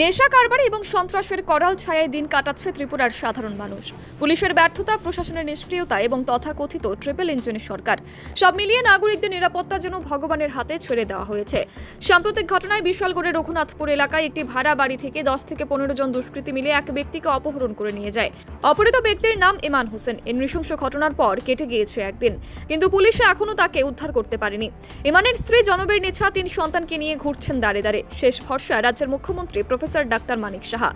নেশা কারবারি এবং সন্ত্রাসের করাল ছায়ায় দিন কাটাচ্ছে ত্রিপুরার সাধারণ মানুষ। পুলিশের ব্যর্থতা, প্রশাসনের নিষ্ক্রিয়তা এবং তথাকথিত ট্রিপল ইঞ্জিনের সরকার, সব মিলিয়ে নাগরিকদের নিরাপত্তা যেন ভগবানের হাতে ছেড়ে দেওয়া হয়েছে। সাম্প্রতিক ঘটনায় বিশালগড়ের রঘুনাথপুর এলাকায় একটি ভাড়া বাড়ি থেকে দশ থেকে পনেরো জন দুষ্কৃতী মিলে এক ব্যক্তিকে অপহরণ করে নিয়ে যায়। অপহৃত ব্যক্তির নাম ইমান হোসেন। এই নৃশংস ঘটনার পর কেটে গিয়েছে একদিন। কিন্তু পুলিশে এখনও তাকে উদ্ধার করতে পারেনি। ইমানের স্ত্রী জনবের নেছা তিন সন্তানকে নিয়ে ঘুরছেন দাঁড়ে দাঁড়ে। শেষ ভরসা রাজ্যের মুখ্যমন্ত্রী professor doctor Manik Saha.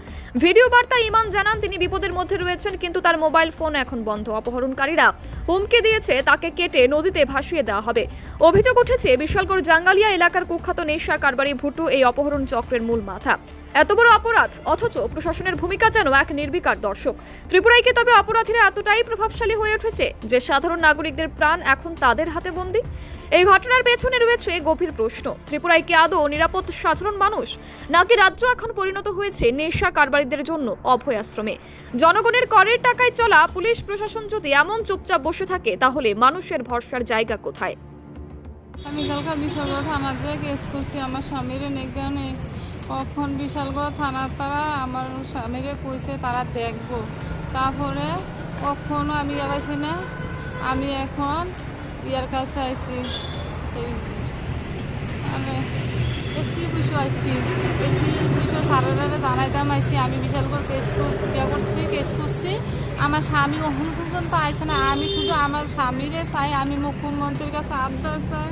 Video বার্তা ইমান জানান, তিনি বিপদের মধ্যে রয়েছেন, কিন্তু তার মোবাইল ফোন এখন বন্ধ। অপহরণকারীরা হুমকে দিয়েছে, তাকে কেটে নদীতে ভাসিয়ে দেওয়া হবে। অভিযোগ উঠেছে, বিশালগড় জাঙ্গালিয়া এলাকার কুখ্যাত নেশা কারবারি ভুটু এই অপহরণ চক্রের মূল মাথা। এত বড় অপরাধ, অথচ প্রশাসনের ভূমিকা যেন এক নির্বিকার দর্শক। ত্রিপুরায় কি তবে অপরাধীরা এতটাই প্রভাবশালী হয়ে উঠেছে যে সাধারণ নাগরিকদের প্রাণ এখন তাদের হাতে বন্দি? এই ঘটনার পেছনে রয়েছে গভীর প্রশ্ন। ত্রিপুরায় কি আদৌ নিরাপদ সাধারণ মানুষ? নাকি রাজ্য এখন পরিণত হয়েছে নেশা কারবারিদের জন্য অভয়াশ্রমে? জনগণের করের টাকায় চলা পুলিশ প্রশাসন যদি এমন চুপচাপ বসে থাকে, তাহলে মানুষের ভরসার জায়গা কোথায়? আমি কালকে বিশালগড় থানার যে কেস করছি, আমার স্বামীর নেগানে কখন বিশালগড় থানার তারা আমার স্বামীরে কইছে তারা দেখব। তারপরে কখনো আমি যাবাইছি না, আমি এখন ইয়ার কাছে আইছি। এসপি পিছু আইছি। এসপি পিছু সারারে জানাইতাম আইছি, আমি বিশালগড় কেস করছি, ইয়া করছি কেস করছি। আমার স্বামী ওখান পর্যন্ত আইছে না, আমি শুধু আমার স্বামীরে চাই, আমি মুখ্যমন্ত্রীর কাছে আবদার চাই।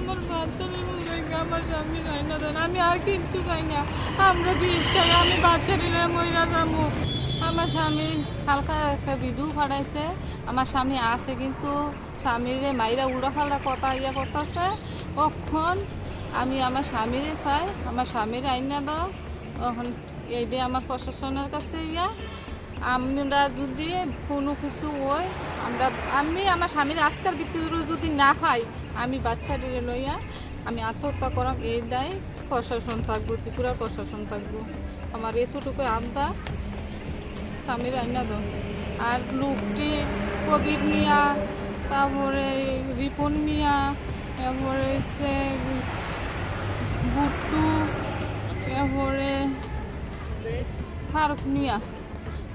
আমার বাচ্চারে বলে আমার স্বামী চাই না দেন আমি আর কিচ্ছু চাই না। আমরা বিশ টাকা আমি বাচ্চারে মহিলা যাব আমার স্বামী হালকা একটা ভিডিও ফাটাইছে আমার স্বামী আছে কিন্তু স্বামীর মাইরা উড়া ফাল্টা কথা ইয়া করতেছে। কখন আমি আমার স্বামীরে চাই, আমার স্বামীর আইনা দাও। তখন এইটা আমার প্রশাসনের কাছে ইয়া। আমরা যদি কোনো কিছু হয়, আমরা, আমি আমার স্বামীর আজকের ভিতরে যদি না পাই আমি বাচ্চাদের লইয়া আমি আত্মহত্যা করাম এই দায় প্রশাসন থাকব, ত্রিপুরার প্রশাসন থাকব। আমার এতটুকু আবদা স্বামীর আইনা দাও। আর লোকটি কবির মিয়া তারপরে রিপন মিয়া তারপরে হচ্ছে বুট্টু তারপরে ফারুক মিয়া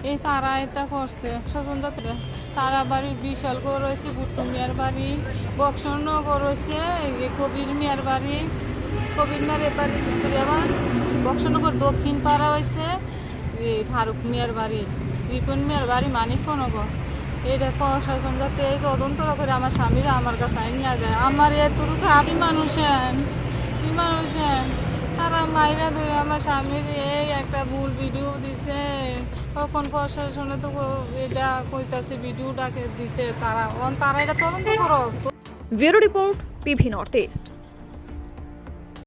এই তারা এটা করছে। স্বজন যাত্রা তারা বাড়ি বিশাল ঘর রয়েছে বুট্টু মিয়ার বাড়ি বক্সনগর রয়েছে কবির মিয়ার বাড়ি। কবির মিয়ার এবারে আবার। বক্সনগর দক্ষিণ পাড়া হয়েছে, এই ফারুক মিয়ার বাড়ি, রিপন মিয়ার বাড়ি মানিকনগর এটা প্রশাসন যাতে এই তদন্ত করে আমার স্বামীরা আমার কাছে আইন না যায়। আমার এতটুকু আমি মানুষেন কি মানুষেন আমার একটা ভুল ভিডিও দিছে। তো এটা কইতাছে ভিডিওটাকে দিছে তারা। তারা এটা তদন্ত করো। Bureau report, PV North East.